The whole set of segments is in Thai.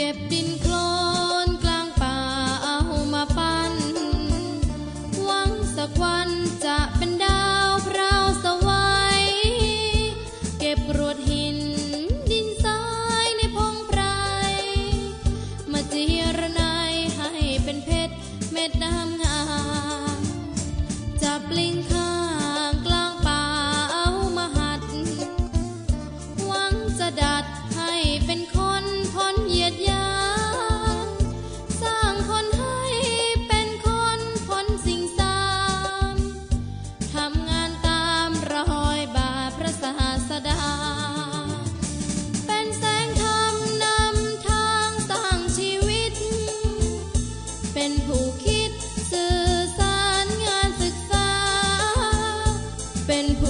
เก็บดินโคลนกลางป่าเอามาปั้นวังสักวัน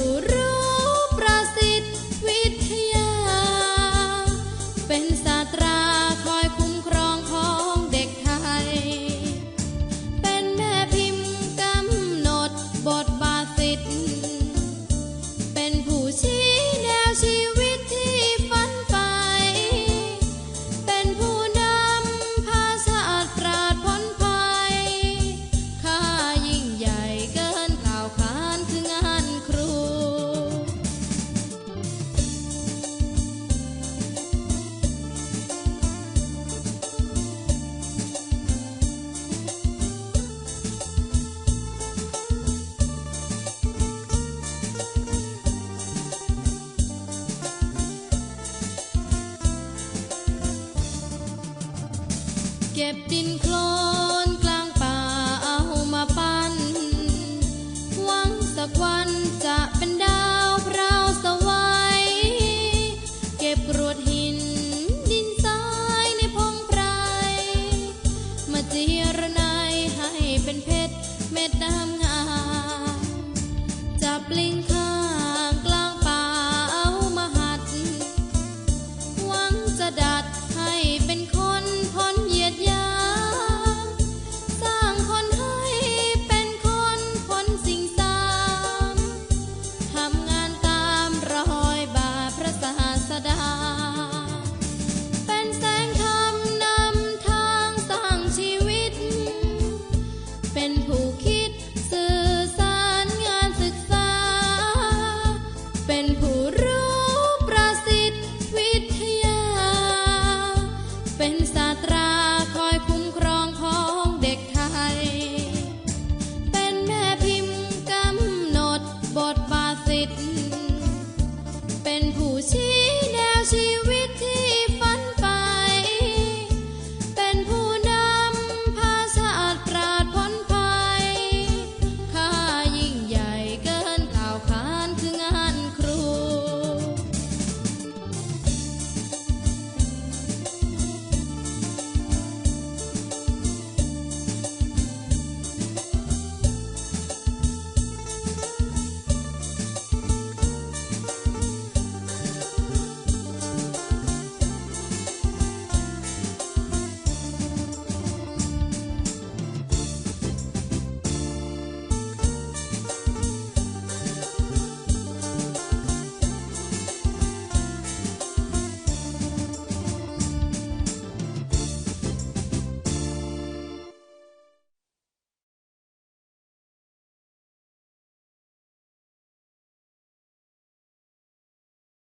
รู้ เก็บดินโคลนกลางป่าเอามาปั้นวังสักวันจะเป็นดาวพราวสวัยเก็บกรวดหินดินทรายในพงไพรมาเจีรนให้เป็นเพชรเม็ดงาจับลิงขางกลางป่าเอามาหัดวังจะดัด pensar.